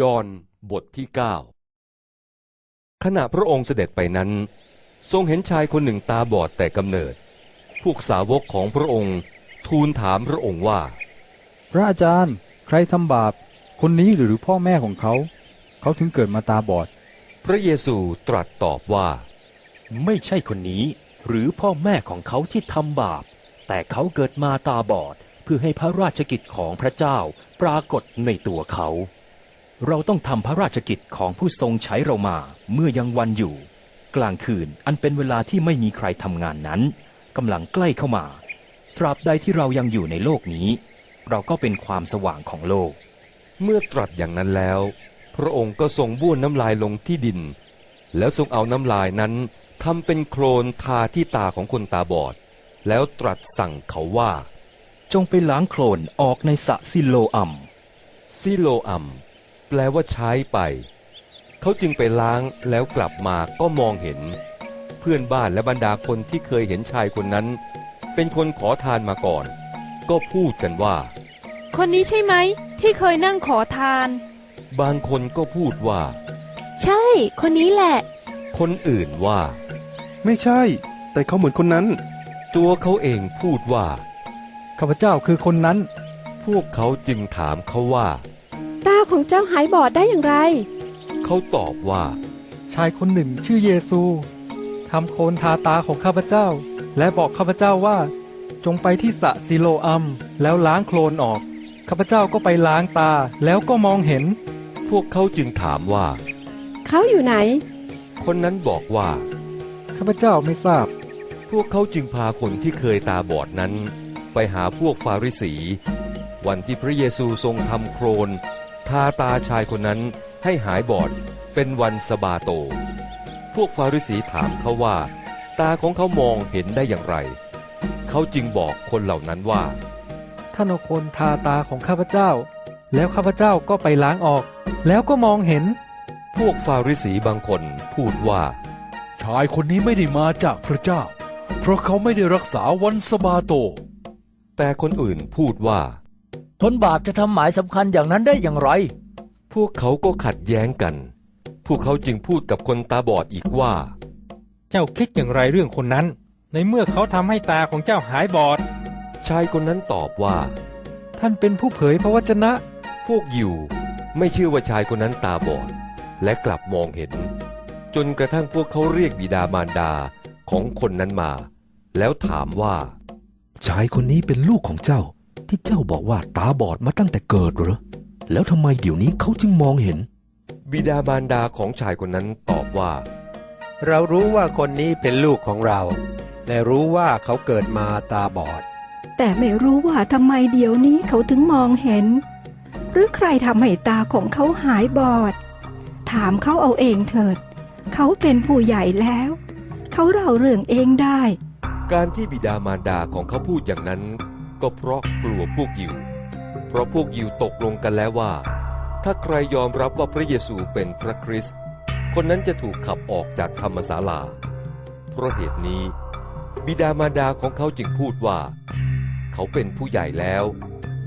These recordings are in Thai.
ยอห์นบทที่เก้าขณะพระองค์เสด็จไปนั้น ทรงเห็นชายคนหนึ่งตาบอดแต่กำเนิด พวกสาวกของพระองค์ทูลถามพระองค์ว่า พระอาจารย์ใครทำบาป คนนี้หรือพ่อแม่ของเขา เขาถึงเกิดมาตาบอด พระเยซูตรัสตอบว่า ไม่ใช่คนนี้ หรือพ่อแม่ของเขาที่ทำบาป แต่เขาเกิดมาตาบอด เพื่อให้พระราชกิจของพระเจ้าปรากฏในตัวเขา เราต้องทำพระราชกิจของผู้ทรงใช้เรามาเมื่อยังวันอยู่ กลางคืนอันเป็นเวลาที่ไม่มีใครทำงานนั้นกำลังใกล้เข้ามา ตราบใดที่เรายังอยู่ในโลกนี้ เราก็เป็นความสว่างของโลก เมื่อตรัสอย่างนั้นแล้ว พระองค์ก็ทรงบ้วนน้ำลายลงที่ดิน แล้วทรงเอาน้ำลายนั้นทำเป็นโคลนทาที่ตาของคนตาบอด แล้วตรัสสั่งเขาว่า จงไปล้างโคลนออกในสระซิโลอัมซิโลอัม แปลว่าใช้ไป เขาจึงไปล้างแล้วกลับมาก็มองเห็น เพื่อนบ้านและบรรดาคนที่เคยเห็นชายคนนั้น เป็นคนขอทานมาก่อน ก็พูดกันว่า คนนี้ใช่ไหม ที่เคยนั่งขอทาน บางคนก็พูดว่า ใช่ คนนี้แหละ คนอื่นว่า ไม่ใช่ แต่เขาเหมือนคนนั้น ตัวเขาเองพูดว่าข้าพเจ้าคือคนนั้น พวกเขาจึงถามเขาว่า ตาของเจ้าหายบอดได้อย่างไร เขาตอบว่า ชายคนหนึ่งชื่อเยซูทำโคลนทาตาของข้าพเจ้า และบอกข้าพเจ้าว่า จงไปที่สระซิโลอัม แล้วล้างโคลนออก ข้าพเจ้าก็ไปล้างตาแล้วก็มองเห็น พวกเขาจึงถามว่า เขาอยู่ไหน คนนั้นบอกว่า ข้าพเจ้าไม่ทราบ พวกเขาจึงพาคนที่เคยตาบอดนั้น ไปหาพวกฟาริสี วันที่พระเยซูทรงทำโครน ทาตาชายคนนั้นให้หายบอดเป็นวันสบาโต พวกฟาริสีถามเขาว่า ตาของเขามองเห็นได้อย่างไร เขาจึงบอกคนเหล่านั้นว่า ท่านเอาโคลนทาตาของข้าพเจ้า แล้วข้าพเจ้าก็ไปล้างออก แล้วก็มองเห็น พวกฟาริสีบางคนพูดว่า ชายคนนี้ไม่ได้มาจากพระเจ้า เพราะเขาไม่ได้รักษาวันสบาโต แต่คนอื่นพูดว่า คนบาปจะทำหมายสำคัญอย่างนั้นได้อย่างไร พวกเขาก็ขัดแย้งกัน พวกเขาจึงพูดกับคนตาบอดอีกว่า เจ้าคิดอย่างไรเรื่องคนนั้น ในเมื่อเขาทำให้ตาของเจ้าหายบอด ชายคนนั้นตอบว่า ท่านเป็นผู้เผยพระวจนะ พวกยิวไม่เชื่อว่าชายคนนั้นตาบอด และกลับมองเห็น จนกระทั่งพวกเขาเรียกบิดามารดาของคนนั้นมา แล้วถามว่า ชายคนนี้เป็นลูกของเจ้า ที่เจ้าบอกว่าตาบอดมาตั้งแต่เกิดเหรอแล้วทำไมเดี๋ยวนี้เขาจึงมองเห็น บิดามารดาของชายคนนั้นตอบว่า เรารู้ว่าคนนี้เป็นลูกของเรา และรู้ว่าเขาเกิดมาตาบอด แต่ไม่รู้ว่าทำไมเดี๋ยวนี้เขาถึงมองเห็น หรือใครทำให้ตาของเขาหายบอด ถามเขาเอาเองเถิด เขาเป็นผู้ใหญ่แล้ว เขาเล่าเรื่องเองได้ การที่บิดามารดาของเขาพูดอย่างนั้น ก็เพราะกลัวพวกยิว เพราะพวกยิวตกลงกันแล้วว่า ถ้าใครยอมรับว่าพระเยซูเป็นพระคริสต์ คนนั้นจะถูกขับออกจากธรรมศาลา เพราะเหตุนี้ บิดามารดาของเขาจึงพูดว่า เขาเป็นผู้ใหญ่แล้ว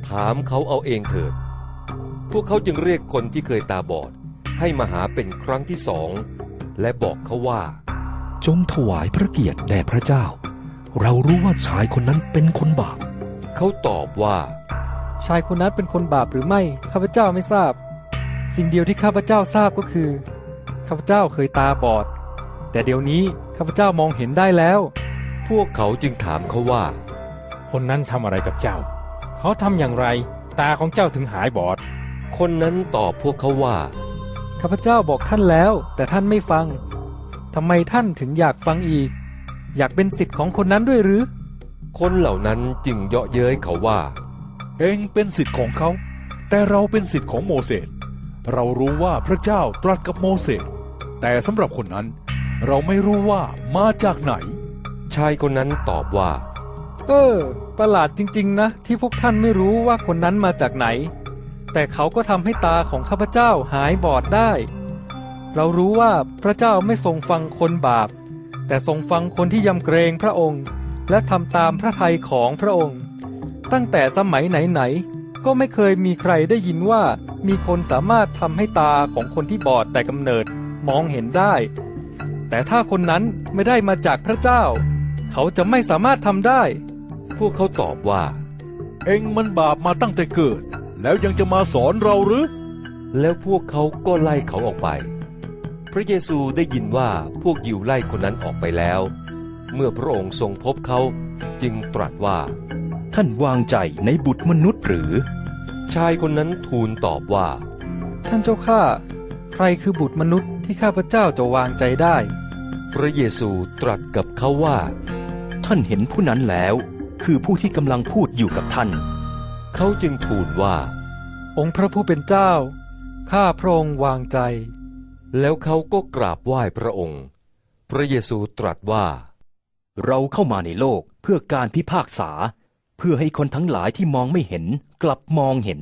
ถามเขาเอาเองเถิด พวกเขาจึงเรียกคนที่เคยตาบอด ให้มาหาเป็นครั้งที่สอง และบอกเขาว่า จงถวายพระเกียรติแด่พระเจ้า เรารู้ว่าชายคนนั้นเป็นคนบาป เขาตอบว่า ชายคนนั้นเป็นคนบาปหรือไม่ข้าพเจ้าไม่ทราบ สิ่งเดียวที่ข้าพเจ้าทราบก็คือข้าพเจ้าเคยตาบอด แต่เดี๋ยวนี้ข้าพเจ้ามองเห็นได้แล้ว พวกเขาจึงถามเขาว่า คนนั้นทำอะไรกับเจ้า เขาทำอย่างไร ตาของเจ้าถึงหายบอด คนนั้นตอบพวกเขาว่าข้าพเจ้าบอกท่านแล้ว แต่ท่านไม่ฟังทำไมท่านถึงอยากฟังอีก อยากเป็นสิทธิ์ของคนนั้นด้วยหรือ คนเหล่านั้นจึงเยาะเย้ยเขาว่า เองเป็นสิทธิ์ของเขา แต่เราเป็นสิทธิ์ของโมเสส เรารู้ว่าพระเจ้าตรัสกับโมเสส แต่สำหรับคนนั้น เราไม่รู้ว่ามาจากไหน ชายคนนั้นตอบว่า เออ ประหลาดจริง ๆ นะ ที่พวกท่านไม่รู้ว่าคนนั้นมาจากไหน แต่เขาก็ทำให้ตาของข้าพเจ้าหายบอดได้ เรารู้ว่าพระเจ้าไม่ทรงฟังคนบาป แต่ทรงฟังคนที่ยำเกรงพระองค์ และทำตามพระทัยของพระองค์ ตั้งแต่สมัยไหนๆก็ไม่เคยมีใครได้ยินว่ามีคนสามารถทำให้ตาของคนที่บอดแต่กำเนิดมองเห็นได้ แต่ถ้าคนนั้นไม่ได้มาจากพระเจ้า เขาจะไม่สามารถทำได้ พวกเขาตอบว่า เอ็งมันบาปมาตั้งแต่เกิด แล้วยังจะมาสอนเราหรือ แล้วพวกเขาก็ไล่เขาออกไป พระเยซูได้ยินว่าพวกยิวไล่คนนั้นออกไปแล้ว เมื่อพระองค์ทรงพบเขาจึงตรัสว่า ท่านวางใจในบุตรมนุษย์หรือ ชายคนนั้นทูลตอบว่า ท่านเจ้าข้าใครคือบุตรมนุษย์ที่ข้าพเจ้าจะวางใจได้ พระเยซูตรัสกับเขาว่า ท่านเห็นผู้นั้นแล้ว คือผู้ที่กำลังพูดอยู่กับท่าน เขาจึงทูลว่า องค์พระผู้เป็นเจ้า ข้าพระองค์วางใจ แล้วเขาก็กราบไหว้พระองค์ พระเยซูตรัสว่า เราเข้ามาในโลกเพื่อการพิพากษา เพื่อให้คนทั้งหลายที่มองไม่เห็น กลับมองเห็น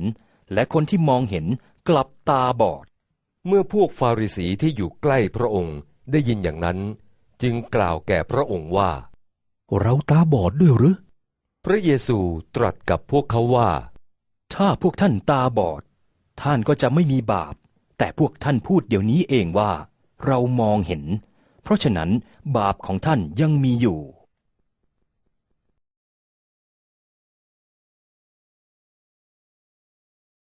และคนที่มองเห็นกลับตาบอด เมื่อพวกฟาริสีที่อยู่ใกล้พระองค์ได้ยินอย่างนั้น จึงกล่าวแก่พระองค์ว่า เราตาบอดด้วยหรือ พระเยซูตรัสกับพวกเขาว่า ถ้าพวกท่านตาบอด ท่านก็จะไม่มีบาป แต่พวกท่านพูดเดี๋ยวนี้เองว่า เรามองเห็น เพราะฉะนั้นบาปของท่านยังมีอยู่